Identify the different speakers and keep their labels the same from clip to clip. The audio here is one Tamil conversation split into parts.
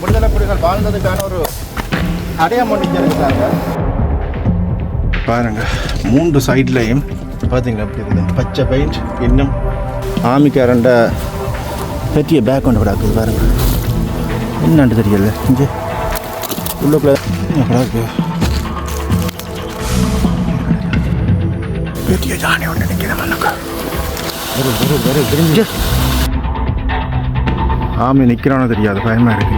Speaker 1: விடுதலை புலிகள் வாழ்ந்ததுக்கான ஒரு அடையாளம் ஒன்று பாருங்க மூன்று சைட்லையும் பார்த்தீங்களா அப்படி இருக்குது? பச்சை பெயிண்ட் இன்னும் ஆமிக்காரண்ட பெரிய பேக் கொண்டு விடாக்குது பாருங்க. என்னன்னு தெரியல இங்கே உள்ளக்குள்ள பெரிய ஜானி ஒன்று நிற்கிறேன் ஆமி நிற்கிறானோ தெரியாது பயமாக இருக்கு.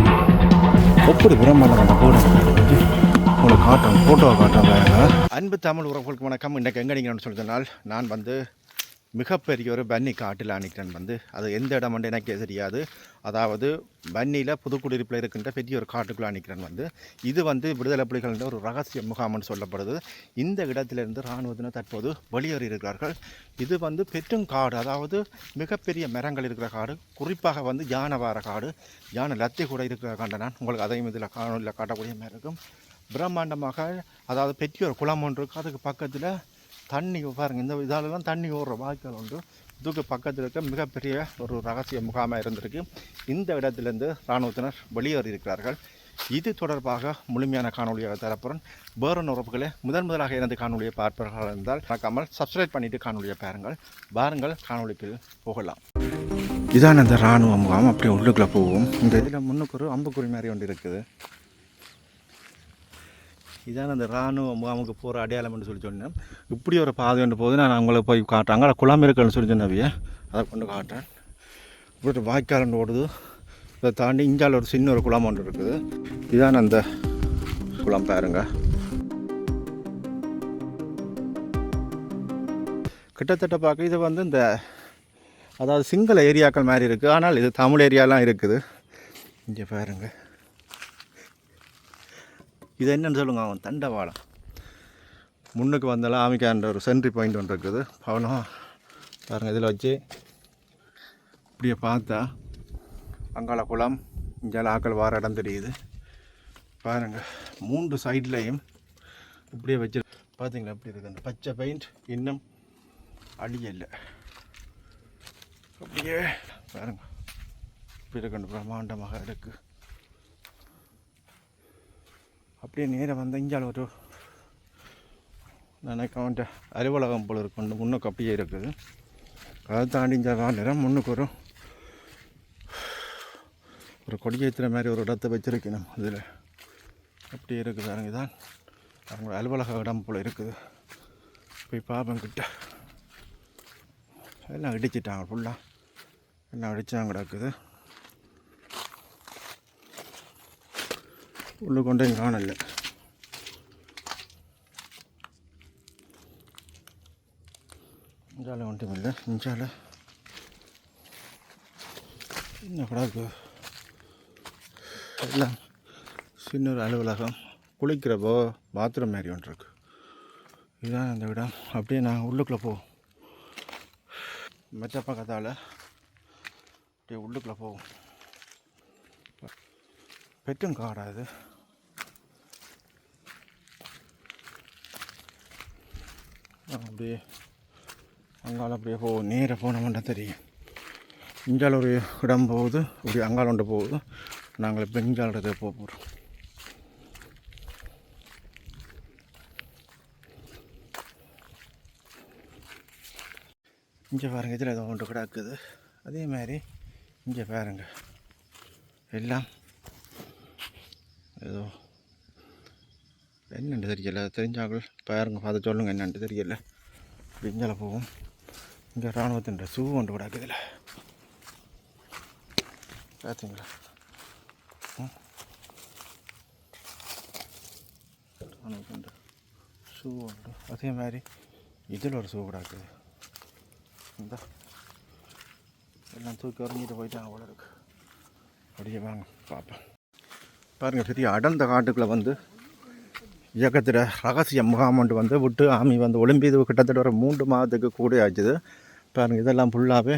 Speaker 1: எப்படி பிரம்மாண்டம் கூட உங்களுக்கு காட்டும் ஃபோட்டோவை காட்டும் அன்பு தமிழ் உறவுகளுக்கு வணக்கம். இன்றைக்கு எங்கே நீங்கள் சொல்லி நான் வந்து மிகப்பெரிய ஒரு பன்னி காட்டில் அணிக்கிறேன் வந்து. அது எந்த இடம் வந்து எனக்கே தெரியாது. அதாவது பன்னியில் புதுக்குடியிருப்பில் இருக்கின்ற பெரிய ஒரு காட்டுக்குள்ளே அணிக்கிறேன் வந்து. இது வந்து விடுதலை புலிகள் ஒரு ரகசிய முகாம்னு சொல்லப்படுது. இந்த இடத்திலிருந்து இராணுவத்தினர் தற்போது வெளியேறி இருக்கிறார்கள். இது வந்து பெற்றும் காடு. அதாவது மிகப்பெரிய மரங்கள் இருக்கிற காடு. குறிப்பாக வந்து யானவார காடு. யானை லத்தி கூட இருக்கிற காண்ட நான் உங்களுக்கு அதையும் இதில் காணொலியில் காட்டக்கூடிய மாதிரி இருக்கும். பிரம்மாண்டமாக அதாவது பெரிய ஒரு குளம் ஒன்று இருக்குது அதுக்கு பக்கத்தில் தண்ணி பாருங்கள் இந்த இதாலெல்லாம் தண்ணி ஓடுற வாய்க்கால் உண்டு. இதுக்கு பக்கத்தில் இருக்க மிகப்பெரிய ஒரு ரகசிய முகாமாக இருந்திருக்கு. இந்த இடத்திலிருந்து இராணுவத்தினர் வெளியேறி இருக்கிறார்கள். இது தொடர்பாக முழுமையான காணொலியாக தரப்புறன் வேறொன்று உறவுகளே முதன் முதலாக இருந்து காணொலியை பார்ப்பவர்களாக இருந்தால் மறக்காமல் சப்ஸ்கிரைப் பண்ணிவிட்டு காணொலியை பாருங்கள். பாருங்கள் காணொலிக்கு போகலாம். இதான் அந்த இராணுவ முகாம். அப்படியே உள்ளுக்குள்ளே போவோம். இந்த இதில் முன்னுக்கு ஒரு அம்புக்குறி மாதிரி ஒன்று இருக்குது. இதான் அந்த இராணுவ முகாமுக்கு போகிற அடையாளம்னு சொல்லி சொன்னேன். இப்படி ஒரு பாதை ஒன்று போகுது நான் அவங்கள போய் காட்டுறேன். அங்கே குளம் இருக்குன்னு சொல்லி சொன்னவிய அதை கொண்டு காட்டுறேன். இப்படி வாய்க்கால் ஒன்று ஓடுது. இதை தாண்டி இஞ்சால ஒரு சின்ன ஒரு குளம் ஒன்று இருக்குது. இதான் அந்த குளம் பாருங்க. கிட்டத்தட்ட பார்க்க இது வந்து இந்த அதாவது சிங்கள ஏரியாக்கள் மாதிரி இருக்குது ஆனால் இது தமிழ் ஏரியாலாம் இருக்குது. இங்கே பாருங்கள் இது என்னன்னு சொல்லுங்க அவன் தண்டவாளம். முன்னுக்கு வந்தாலும் ஆமிக்கான்ற ஒரு சென்ட்ரி பாயிண்ட் ஒன்று இருக்குது. பவனம் பாருங்கள் இதில் வச்சு இப்படியே பார்த்தா அங்காள குளம் இங்கே ஆக்கள் வார இடம் தெரியுது. பாருங்கள் மூன்று சைட்லேயும் இப்படியே வச்சு பார்த்தீங்களா எப்படி இருக்குது அந்த பச்சை பெயிண்ட் இன்னும் அழியலை. அப்படியே பாருங்க இப்படி இருக்கு பிரம்மாண்டமாக இருக்குது அப்படியே நேராக வந்த இஞ்சால ஒரு நினைக்க அவன்கிட்ட அலுவலகம் போல் இருக்கும் முன்னுக்கு அப்படியே இருக்குது. அதை தாண்டி இந்த நேரம் முன்னுக்கு ஒரு ஒரு கொடியேற்றுற மாதிரி ஒரு இடத்த வச்சுருக்கணும். அதில் அப்படியே இருக்குது பாருங்க தான் அவங்க அலுவலக இடம் போல் இருக்குது. போய் பார்ப்பேன் கிட்ட. எல்லாம் இடிச்சிட்டாங்க ஃபுல்லாக எல்லாம் அடிச்சாங்க கிடக்குது. உள்ளே கொண்டே காணல. இஞ்சால ஒன்றும் இல்லை இஞ்சால என்ன கிடக்கு எல்லாம் சின்ன ஒரு அலுவலகம். குளிக்கிறப்போ பாத்ரூம் மாதிரி ஒன்று இருக்கு. இதுதான் அந்த இடம். அப்படியே நான் உள்ளுக்குள்ளே போவோம் மெச்ச பக்கத்தால் அப்படியே உள்ளுக்குள்ளே போவோம் பெட்டும் காடா அப்படியே அங்கால அப்படியே போ நேராக போன மட்டும் தெரியும். இஞ்சால் ஒரு இடம் போகுது அப்படி அங்கால் ஒன்று போகுது. நாங்கள் இப்போ இஞ்சால் இடத்துக்கு போக போகிறோம் இங்கே பாருங்க இதில் ஏதோ ஒன்று கிடக்குது. அதே மாதிரி இங்கே பாருங்க. எல்லாம் ஏதோ என்னென்று தெரியல தெரிஞ்சாங்க பாருங்க அதை சொல்லுங்கள் என்னென்று தெரியல. இங்கே போவோம். இங்கே இராணுவத்தின் சூ ஒன்று விடாக்கு இதில் பார்த்தீங்களா ம். இராணுவத்தின் ஷூ ஒன்று. அதே மாதிரி இதில் ஒரு ஷூ கூட இந்த. எல்லாம் தூக்கி உறிஞ்சிட்டு போயிட்டாங்க போல இருக்கு. அப்படியே வாங்க பார்ப்பேன் பாருங்கள் பெரிய அடர்ந்த காட்டுக்குள்ளே வந்து இயக்கத்தில் ரகசிய முகாமண்டு வந்து விட்டு ஆமி வந்து ஒலிம்பியது கிட்டத்தட்ட ஒரு மூன்று மாதத்துக்கு கூட ஆச்சுது. பாருங்கள் இதெல்லாம் ஃபுல்லாகவே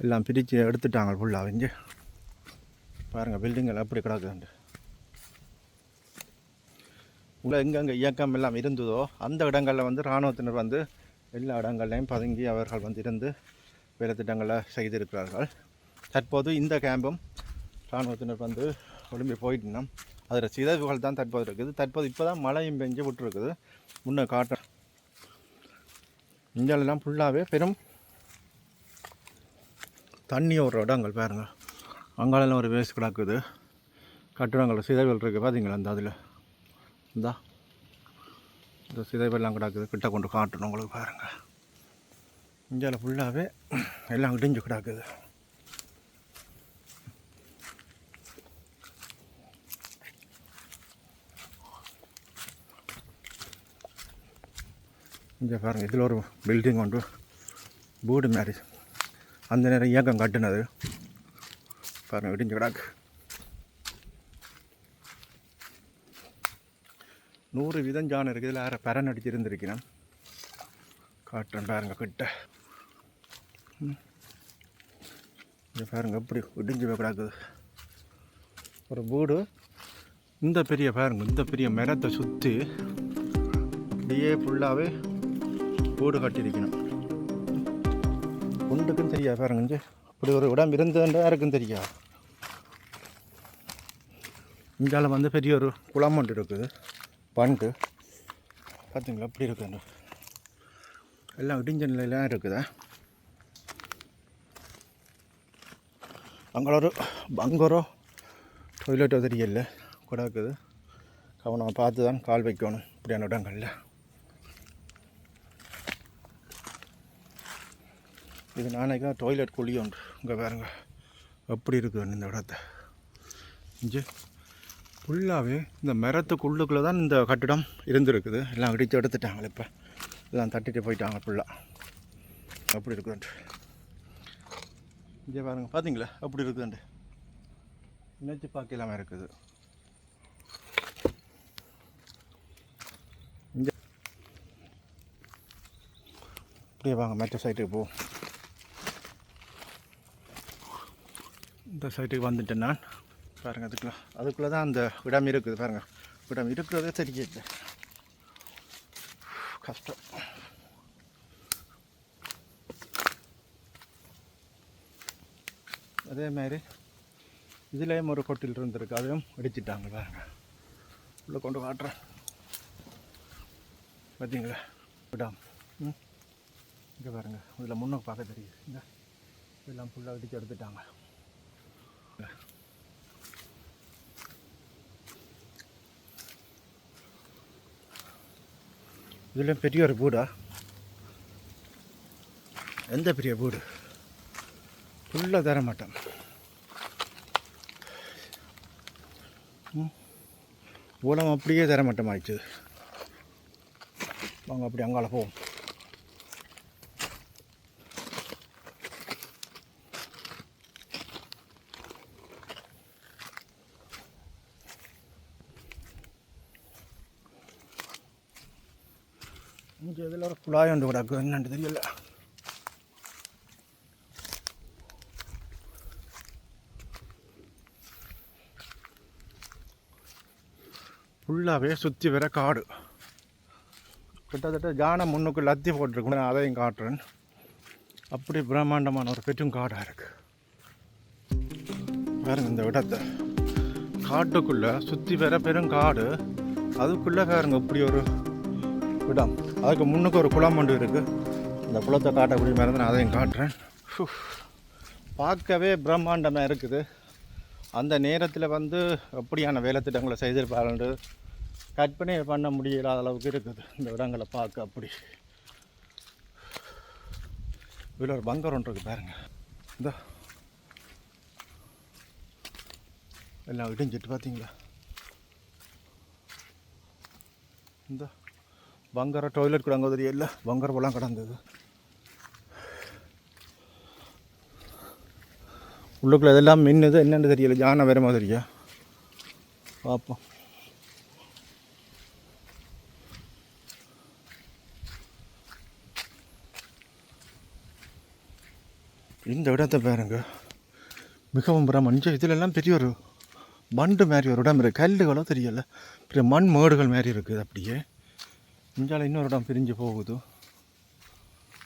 Speaker 1: எல்லாம் பிரித்து எடுத்துட்டாங்க ஃபுல்லாக இங்கே. பாருங்கள் பில்டிங்கள் எப்படி கிடக்குதுண்டு உள்ள எங்கெங்கே இயக்கம் எல்லாம் இருந்ததோ அந்த இடங்களில் வந்து இராணுவத்தினர் வந்து எல்லா இடங்கள்லையும் பதுங்கி அவர்கள் வந்து இருந்து வேலை திட்டங்களை செய்திருக்கிறார்கள். தற்போது இந்த கேம்பும் இராணுவத்தினர் வந்து ஒலிம்பி போயிட்டுனோம் அதில் சிதைவுகள் தான் தற்போது இருக்குது. தற்போது இப்போ தான் மழையும் பெஞ்சு விட்டுருக்குது. முன்னே காட்டுறேன் இங்கெல்லாம் ஃபுல்லாகவே பெரும் தண்ணி ஒரு இடங்கள் பாருங்க. அங்காலெல்லாம் ஒரு வேஸ்ட் கிடக்குது. கட்டிடங்கள் சிதைவுகள் இருக்குது பார்த்தீங்களா இந்த அதில். இந்தா. இந்த சிதைவெல்லாம் கிடக்குது. கிட்ட கொண்டு காட்டணும் உங்களுக்கு பாருங்கள் இந்தியாவில் ஃபுல்லாகவே எல்லாம் இடிஞ்சு கிடக்குது. இங்கே பாருங்கள் இதில் ஒரு பில்டிங் உண்டு. வீடு மாதிரி. அந்த நேரம் இயக்கம் கட்டுனது. பாருங்கள் விடிஞ்சு கிடாக்கு. நூறு வீதம் இருக்குது இதில் யாரை பரன் அடிச்சிருந்துருக்கிறேன். காட்டுறேன் பாருங்கள் கிட்ட. இங்கே பாருங்கள் எப்படி இடிஞ்சு போய் கிடக்குது. ஒரு வீடு. இந்த பெரிய பாருங்கள் இந்த பெரிய மரத்தை சுற்றி அப்படியே ஃபுல்லாகவே போடு கட்டியிருக்கணும். உண்டுக்கும் தெரியா பாருங்க இப்படி ஒரு இடம் இருந்ததுன்றா யாருக்கும் தெரியா? இங்கால வந்து பெரிய ஒரு குளம் ஒன்று இருக்குது. பண்டு. பார்த்தீங்களா அப்படி இருக்குது எல்லாம் இடிஞ்ச நிலையிலாம் இருக்குதா? அங்கே ஒரு பங்கரோ டொய்லெட்டோ தெரியல. கூட இருக்குது. கவனம் பார்த்து தான் கால் வைக்கணும். இப்படியான இடங்களில். இது நாளைக்கு டாய்லெட் குழி உண்டு இங்கே பாருங்க. அப்படி இருக்குது இந்த இடத்த. இஞ்சி. ஃபுல்லாகவே இந்த மரத்துக்குள்ளுக்குள்ளே தான் இந்த கட்டிடம் இருந்திருக்குது. எல்லாம் இடித்து எடுத்துட்டாங்களே இப்போ. எல்லாம் தட்டிட்டு போயிட்டாங்க ஃபுல்லாக அப்படி இருக்குதுண்டு இங்கே பாருங்கள் பார்த்தீங்களா அப்படி இருக்குதுன்ட்டு பார்க்க இல்லாமல் இருக்குது. இங்கே. அப்படியே வாங்க. மற்ற சைட்டுக்கு போ. இந்த சைட்டுக்கு வந்துட்டேன் நான். பாருங்கள் அதுக்குள்ளே அதுக்குள்ளே தான் அந்த இடம் இருக்குது பாருங்கள் இடம் இருக்கிறதே தெரியல கஷ்டம். அதே மாதிரி இதுலேயும் ஒரு கொட்டில் இருந்திருக்கு அதையும் அடிச்சிட்டாங்க பாருங்க. உள்ளே கொண்டு காட்டுறேன். பார்த்தீங்களா விடாம் ம்? இங்கே பாருங்கள் இதில் முன்னே பார்க்க தெரியுது. இந்த இதெல்லாம் ஃபுல்லாக அடித்து எடுத்துட்டாங்க. இதில் பெரிய ஒரு பூடா எந்த பெரிய பூடு ஃபுல்லாக தர மாட்டேன். ஊலம் அப்படியே தர மாட்டோம் ஆயிடுச்சு வாங்க அப்படி அங்கால போவோம் இங்கே இதில் ஒரு குழாய் ஒன்று கிடக்கு என்னன்னு தெரியல. ஃபுல்லாகவே சுற்றி வர காடு. கிட்டத்தட்ட ஜானம் முன்னுக்கு லத்தி போட்டிருக்கு நான் அதையும் காட்டுறேன். அப்படி பிரம்மாண்டமான ஒரு பெரும் காடாக இருக்கு. பாருங்க இந்த இடத்த. காட்டுக்குள்ளே சுற்றி வர பெரும் காடு. அதுக்குள்ளே பாருங்க இப்படி ஒரு இடம். அதுக்கு முன்னுக்கு ஒரு குளம் ஒன்று இருக்குது இந்த குளத்தை காட்டக்கூடிய மாதிரி நான் அதையும் காட்டுறேன். பார்க்கவே பிரம்மாண்டமாக இருக்குது. அந்த நேரத்தில் வந்து எப்படியான வேலை திட்டங்களை செய்திருப்பாரு கற்பனை பண்ண முடியாத அளவுக்கு இருக்குது. இந்த இடங்களை பார்க்க அப்படி. இதில் ஒரு பங்கர் ஒன்று இருக்குது பாருங்கள் இந்த. எல்லாம் இடிஞ்சிட்டு பார்த்தீங்களா இந்த. பங்கர டாய்லெட் கூட அங்கே தெரியல பங்கர் போலாம் கிடந்தது. உள்ளுக்குள்ளே இதெல்லாம் மின்னுது என்னென்னு தெரியல ஜான வேற மாதிரியா பார்ப்போம் இந்த இடத்தை பாருங்க. மிகவும் பிரமஞ்ச இதிலெல்லாம் பெரிய ஒரு மண்டு மாதிரி ஒரு இடம் இருக்குது கல்லுகளோ தெரியல. பெரிய மண் மேடுகள் மாதிரி இருக்குது அப்படியே. இஞ்சால் இன்னொரு இடம் பிரிஞ்சு போகுது.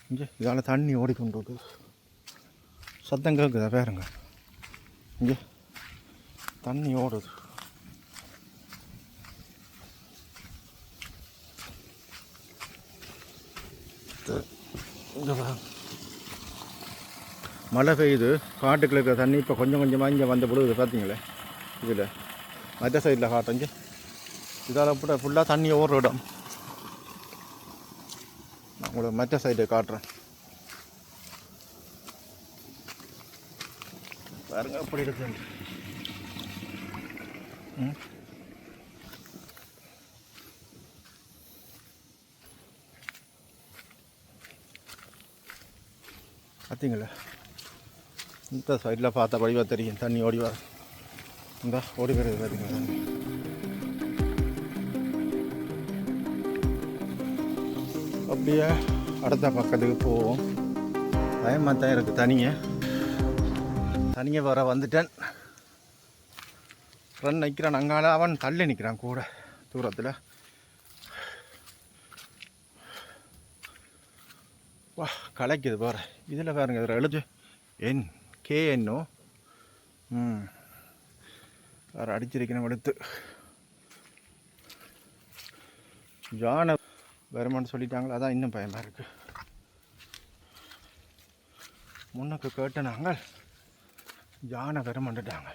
Speaker 1: இங்கே இதால் தண்ணி ஓடிக்கொண்டு இருக்குது சத்தம் கேட்குதா பேருங்க. இங்கே தண்ணி ஓடுது. மழை பெய்யுது. காட்டுக்குள்ள இருக்கிற தண்ணி இப்போ கொஞ்சம் கொஞ்சமாக இங்கே வந்து விழுகுது பார்த்தீங்களே இதில். மற்ற சைடில் காட்டஞ்சு இதால் கூட ஃபுல்லாக தண்ணி ஓடுற இடம். உங்களுக்கு மற்ற சைடு காட்டுறேன். பாருங்க அப்படி இருக்கு. ம். பார்த்தீங்களா இந்த சைடில் பார்த்தா வடிவா தெரியும். தண்ணி ஓடி வர. இந்த ஓடி வருது பார்த்தீங்களா அப்படியே அடுத்த பக்கத்துக்கு போவோம். பயமாக தான் இருக்குது தனியை தனியை வர வந்துட்டேன். ரன் நிற்கிறான் அங்கால அவன் தள்ளி நிற்கிறான் கூட தூரத்தில். வா கலைக்குது பாரு. இதில் பாருங்க இதில் எழுது. என் கே என்னோ ம். வேறு அடிச்சிருக்கணும் எடுத்து ஜான வருமானு சொல்லிட்டாங்களா அதான் இன்னும் பயமாக இருக்குது முன்னுக்கு கேட்ட நாங்கள் யானை வருமாண்டுட்டாங்க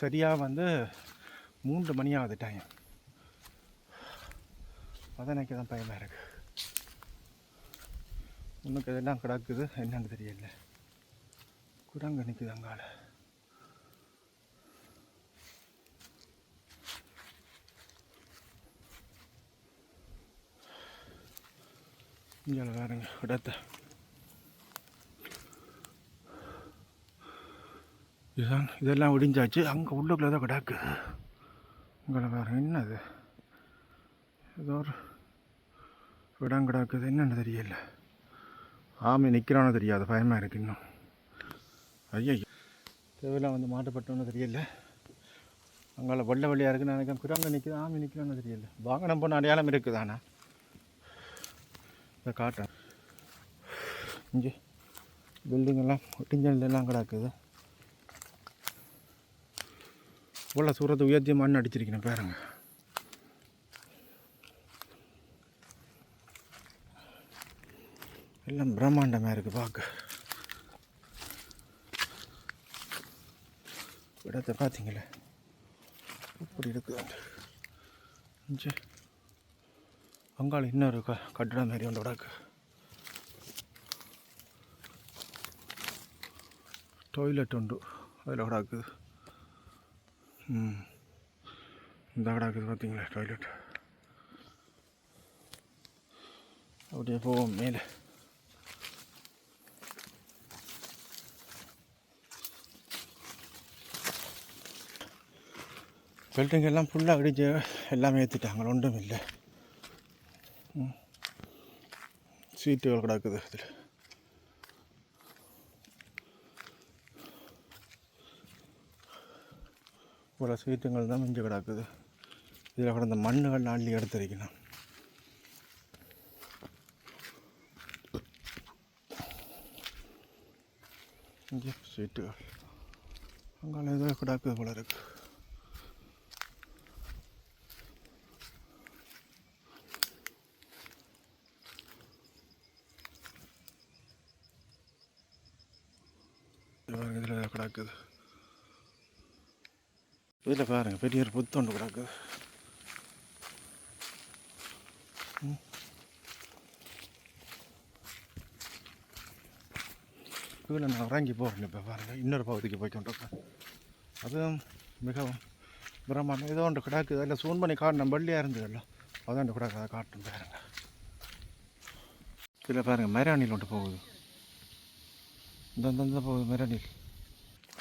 Speaker 1: சரியாக வந்து மூன்று மணி ஆகுது டைம் அதான் எனக்கு தான் பயமாக இருக்குது உனக்கு இதெல்லாம் கிடக்குது என்னன்னு தெரியல. குரங்கு நிற்குது அங்கால. இங்கே பாருங்க இடத்த. இதுதான் இதெல்லாம் ஒடிஞ்சாச்சு. அங்கே உள்ளுக்குள்ளே தான் கிடக்குது உங்களை பாருங்க என்னது? ஏதோ ஒரு இடம் கிடக்குது. என்னென்னு தெரியல. ஆமை நிற்கிறானோ தெரியாது பயமாக இருக்கு இன்னும். ஐயா தேவையெல்லாம் வந்து மாட்டப்பட்டோன்னு தெரியல. அங்கே வெள்ளை வெள்ளையாக இருக்குன்னு நினைக்கிறேன். குரங்க நிற்குது ஆமை நிற்கிறான்னு தெரியல. வாகனம் போன அடையாளம் இருக்குதாண்ணா இதை காட்டுறேன் இங்கே பில்டிங் எல்லாம் ஒட்டிஞ்சல் எல்லாம் கிடக்குது. இவ்வளோ சூரத்தை உயர்த்தி மண் அடிச்சிருக்கணும் பாருங்க. எல்லாம் பிரம்மாண்டமாக இருக்குது பார்க்க இடத்தை பார்த்தீங்களே? இப்படி இருக்குது இங்கே பங்காளி இன்னொரு க கட்டிடம் மாரி ஒன்று கிடக்கு டாய்லெட் உண்டு. அதில் கிடக்குது ம். இந்த கிடக்குது பார்த்தீங்களா டாய்லெட் அப்படியே போவோம் மேலே. பில்டிங் எல்லாம் ஃபுல்லாக அடிச்சு எல்லாமே ஏற்றிட்டாங்க ஒன்றும் இல்லை ம். சீட்டுகள் கிடக்குது இதில். இவ்வளோ சீட்டுங்கள் தான் மிஞ்சு கிடக்குது. இதில் கடந்த மண்ணுகள் அள்ளி எடுத்திருக்கணும். இங்கே சீட்டுகள். அங்கே ஏதோ கிடக்குது போல இருக்குது பாருங்க இதில் கிடக்குது இதில் பாருங்க பெரிய ஒரு புத்தொண்டு கிடக்கு. கீழே நான் இறங்கி போகிறேன் இப்போ பாருங்கள் இன்னொரு பகுதிக்கு போய்க்கொண்டிருக்கேன் அதுவும் மிகவும் பிரம்மாண்டம். ஏதோ ஒன்று கிடக்குது அதில் சூன் பண்ணி காட்டணும் வெள்ளியாக இருந்ததல்ல அதான் கிடக்கு அதை காட்டும் பாருங்க. இதில் பாருங்கள் மெரானில் ஒன்று போகுது. இந்த இந்த போகுது மெரானில்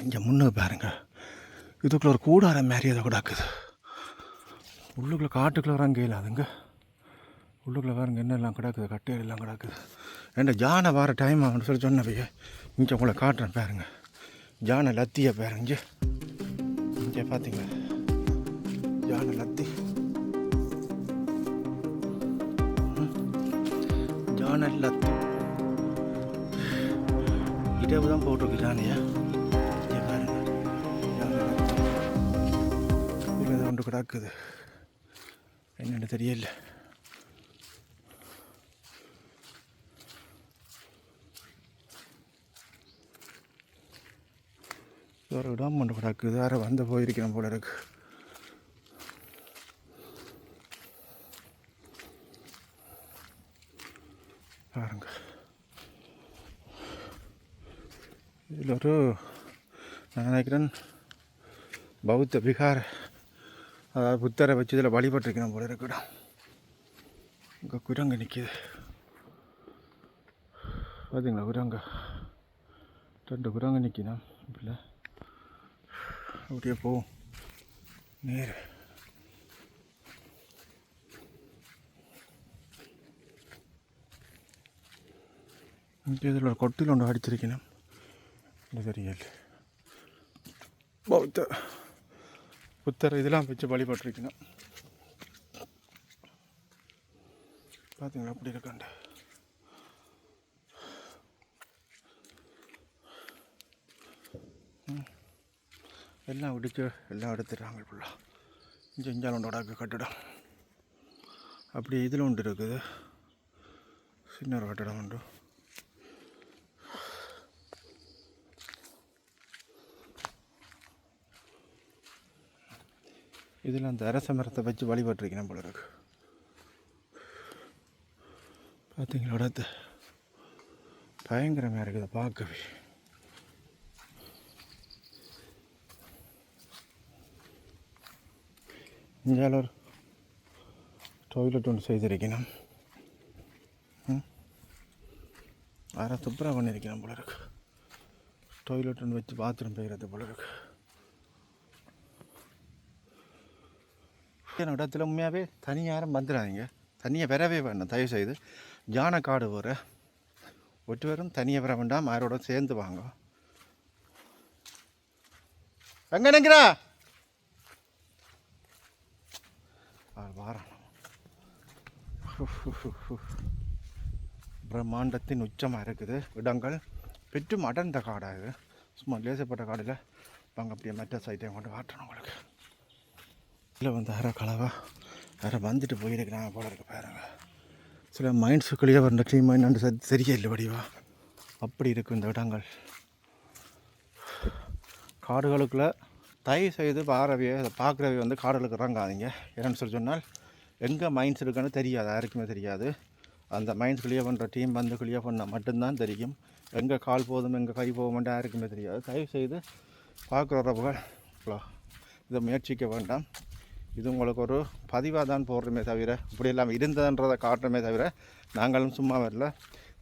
Speaker 1: இங்கே முன்னுக்கு பாருங்க. இதுக்குள்ள ஒரு கூடாரம் மாதிரி அதை உள்ளுக்குள்ளே காட்டுக்குள்ளே வராங்க இறங்கையில் அதுங்க. உள்ளுக்குள்ள பாருங்க என்னெல்லாம் கிடக்குது கட்டையல் எல்லாம் கிடக்குது. ஏன்டா ஜானை வர டைம் ஆகும்னு சொல்லி சொன்னவையே இங்கே உங்களை காட்டுறேன் பாருங்க. ஜானை லத்தியை பாருங்க இங்கே. பார்த்தீங்க ஜானை லத்தி. ஜானை லத்தி இரவு தான் போட்டிருக்கு ஜானையா கிடக்குது. என்னென்னு தெரியல. ஒரு இடம் ஒன்று கிடக்குது. வேறு வந்து போயிருக்கிறேன் போல இருக்கு. பாருங்க. இதில் ஒரு நான் நினைக்கிறேன் பௌத்த விகார அதாவது புத்தரை வச்சு இதில் வழிபட்டுருக்கணும் போல இருக்கட்டும் இங்கே குரங்கு நிற்கிது பார்த்தீங்களா குரங்கு? ரெண்டு குரங்கு நிற்கினா இப்படில அப்படியே போவோம். நேர். இங்கே இதில் ஒரு கொட்டில் ஒன்று அடிச்சிருக்கணும். இல்லை தெரியல பௌத்த. புத்தர் இதெல்லாம் வச்சு வழிபட்டுருக்கணும். பார்த்தீங்களா அப்படி இருக்காண்டு எல்லாம் இடிச்சு எல்லாம் எடுத்துடுறாங்க ஃபுல்லாக இங்கே இஞ்சாலோட கட்டிடம் அப்படி இதில் ஒன்று இருக்குது. சின்ன ஒரு கட்டிடம் உண்டு. இதில் அந்த அரச மரத்தை வச்சு வழிபட்டிருக்கிறேன் போல இருக்கு. பார்த்தீங்களோட பயங்கரமாக இருக்குது பார்க்கவே. இங்கே ஒரு டாய்லெட் ஒன்று செய்திருக்கணும் வேறு துப்புரா பண்ணியிருக்கணும் போல இருக்கு. டாய்லெட் ஒன்று வச்சு பாத்ரூம் போயிடுறது போல இருக்குது இடத்துல உண்மையாகவே தனியாரம் யாரும் வந்துடாதீங்க தனியாக வரவே வேண்டாம். தயவு செய்து யானை காடு வர ஒருவரும் தனியாக வர வேண்டாம். யாரோட சேர்ந்து வாங்க. எங்க நினைக்கிறா வாரம் பிரம்மாண்டத்தின் உச்சமாக இருக்குது. இடங்கள் பெற்றும் அடர்ந்த காடாக. இது சும்மா லேசப்பட்ட காடில். வாங்க அப்படியே மற்ற சைட்டையும் கொண்டு வாட்டணும் உங்களுக்கு. இல்லை வந்து யாரோ கலவா யாரோ வந்துட்டு போயிருக்கிறாங்க போல இருக்கு பாருங்க. சில மைண்ட்ஸுக்குள்ளேயே வர டீம் மைண்ட் சரி இல்லை வடிவா. அப்படி இருக்கும் இந்த இடங்கள். காடுகளுக்குள்ளே தயவு செய்து பாரவையை அதை பார்க்குறவை வந்து காடுகளுக்கு இறங்காதீங்க. என்னென்னு சொல்லி சொன்னால் எங்கே மைண்ட்ஸ் இருக்குன்னு தெரியாது யாருக்குமே தெரியாது. அந்த மைண்ட்ஸ் கிளியர் பண்ணுற டீம் வந்து கிளியர் பண்ணால் மட்டும்தான் தெரியும். எங்கே கால் போதும் எங்கே கை போகும்னு யாருக்குமே தெரியாது. தயவு செய்து பார்க்குற உறவுகள் இதை முயற்சிக்க வேண்டாம். இது உங்களுக்கு ஒரு பதிவாக தான் போடுறமே தவிர இப்படி இல்லாமல் இருந்ததுன்றதை காட்டுறமே தவிர நாங்களும் சும்மா வரல.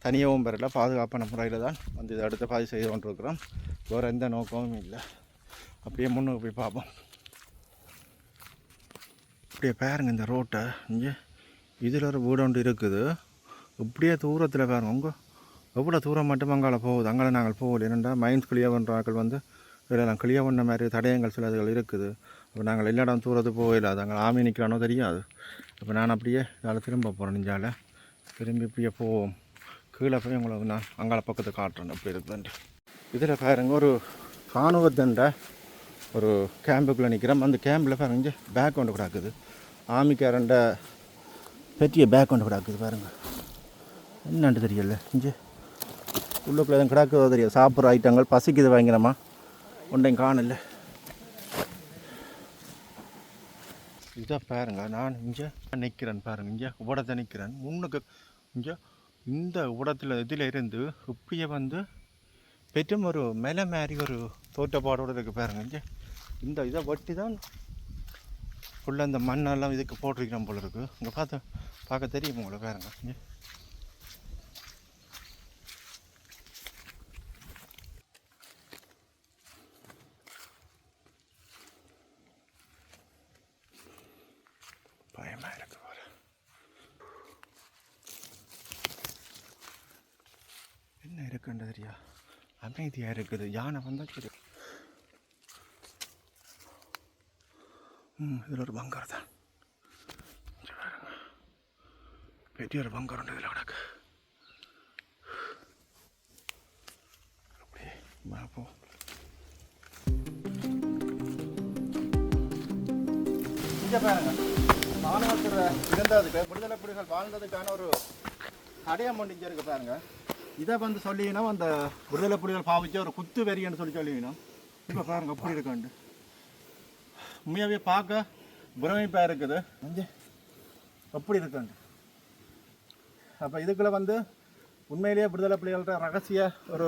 Speaker 1: தனியாகவும் வரல. பாதுகாப்பான முறையில் தான் வந்து இதை அடுத்த பதிவு செய்து கொண்டிருக்கிறோம். வேறு எந்த நோக்கமும் இல்லை. அப்படியே முன்னுக்கு போய் பார்ப்போம். அப்படியே பாருங்க இந்த ரோட்டை இங்கே இதில் ஒரு வீடு ஒன்று இருக்குது. இப்படியே தூரத்தில் பாருங்க. உங்கள் எவ்வளோ தூரம் மட்டும் அங்கால போகுது. அங்கால நாங்கள் போகல. என்னென்னா மைண்ட்ஸ் கிளியர் பண்ணுற ஆட்கள் வந்து இதெல்லாம் கிளியர் பண்ண மாதிரி தடயங்கள் சில இதுகள் இருக்குது. இப்போ நாங்கள் எல்லா இடம் தூரத்து போகல. அது அங்கே ஆமி நிற்கிறானோ தெரியாது. இப்போ நான் அப்படியே இதால் திரும்ப போகிறேன் நெஞ்சால். திரும்பி இப்படியே போவோம். கீழே போய் உங்களுக்கு நான் அங்கால பக்கத்தை காட்டுறேன். அப்படி இருக்குதுன்ட்டு. இதில் பாருங்க ஒரு இராணுவத்தண்ட ஒரு கேம்புக்குள்ளே நிற்கிறோம் அந்த கேம்பில் பாருங்க பேக் கொண்டு கிடக்குது. ஆமிக்காரண்ட பெரிய பேக் கொண்டு கிடக்குது பாருங்கள் என்னன்ட்டு தெரியல. இங்கே உள்ளுக்குள்ளே எதுவும் கிடக்குதோ தெரியாது. சாப்பிட்ற ஐட்டங்கள் பசிக்குது வாங்கினோமா ஒன்றையும் காணல. இதை பாருங்கள் நான் இங்கே நிற்கிறேன் பாருங்க இங்கே உடத்தை நிற்கிறேன் முன்னுக்கு இங்கே இந்த உடத்தில் இதில் இருந்து இப்படியே வந்து பெற்றும் ஒரு மேலே மாதிரி ஒரு தோட்டப்பாடோடு இருக்குது பாருங்க இங்கே. இந்த இதை வட்டி தான் ஃபுல்லாக இந்த மண்ணெல்லாம் இதுக்கு போட்டிருக்கிறோம் போல இருக்குது இங்கே பார்த்து பார்க்க தெரியும் உங்களை பாருங்கள் இங்கே பயமாக இருக்கு போல என்ன இருக்குன்னு அமைதியாக இருக்குது. யானை வந்தால் சரி. ம் இதில் ஒரு பங்கர் தான். பெரிய ஒரு பங்கர் உண்டு இதில் கிடக்கு அப்படியே பார்ப்போம் இங்கே பாருங்க. மாணவர்கள் இருந்ததுக்கு விடுதலை புலிகள் வாழ்ந்ததுக்கான ஒரு அடையாளம் ஒன்று இங்கே இருக்கு பாருங்க. இதை வந்து சொல்லிங்கன்னா அந்த விடுதலை புலிகள் பாவிச்ச ஒரு குத்து வெறியன்னு சொல்லி சொல்லிங்கன்னா இப்போ பாருங்க அப்படி இருக்காண்டு உண்மையாகவே பார்க்க பிரமிப்பாக இருக்குது. வந்து அப்படி இருக்காண்டு அப்போ இதுக்குள்ளே வந்து உண்மையிலேயே விடுதலை புலிகளோட ரகசிய ஒரு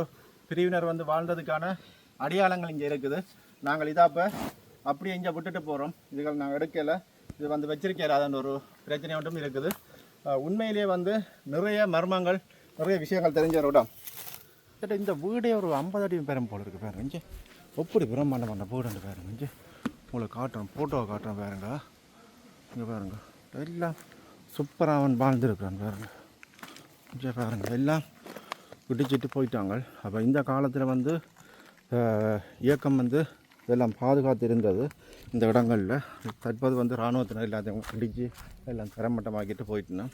Speaker 1: பிரிவினர் வந்து வாழ்ந்ததுக்கான அடையாளங்கள் இங்கே இருக்குது. நாங்கள் இதாப்போ அப்படியே இங்கே விட்டுட்டு போகிறோம் இதுகள் நாங்கள் எடுக்கலை. இது வந்து வச்சிருக்காத ஒரு பிரச்சனை ஒன்றும் இருக்குது. உண்மையிலேயே வந்து நிறைய மர்மங்கள் நிறைய விஷயங்கள் தெரிஞ்ச ஒரு இடம் கிட்ட இந்த வீடே ஒரு ஐம்பது அடி பேரம் போல இருக்குது பாருங்க இங்கே எப்படி பிரம்மாண்டம் பண்ண வீடுன்னு பாருங்க இங்கே உங்களுக்கு காட்டுறோம் ஃபோட்டோவை காட்டுறேன் பாருங்க. இங்கே பாருங்க. எல்லாம் சூப்பராக அவன் வாழ்ந்துருக்குறான் பாருங்க. இங்கே பாருங்க எல்லாம் விடிச்சிட்டு போயிட்டாங்க. அப்போ இந்த காலத்தில் வந்து இயக்கம் வந்து எல்லாம் பாதுகாத்து இருந்தது இந்த இடங்களில். தற்போது வந்து இராணுவத்தினர் எல்லாத்தையும் இடித்து எல்லாம் தரமட்டமாக்கிட்டு போயிட்டுனா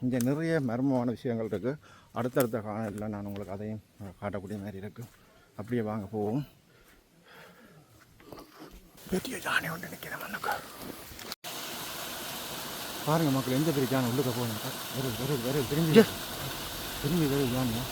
Speaker 1: இங்கே நிறைய மர்மமான விஷயங்கள் இருக்குது அடுத்தடுத்த காலத்தில் நான் உங்களுக்கு அதையும் காட்டக்கூடிய மாதிரி இருக்குது அப்படியே வாங்க போவோம் பெரிய ஜானே ஒன்று நிற்கிறேன் மண்ணுக்கு பாருங்கள் மக்கள் எந்த பெரிய ஜானை உள்ளுக்க போகணும் வருது வருது வருது திரும்பி திரும்பி வருது ஜானியா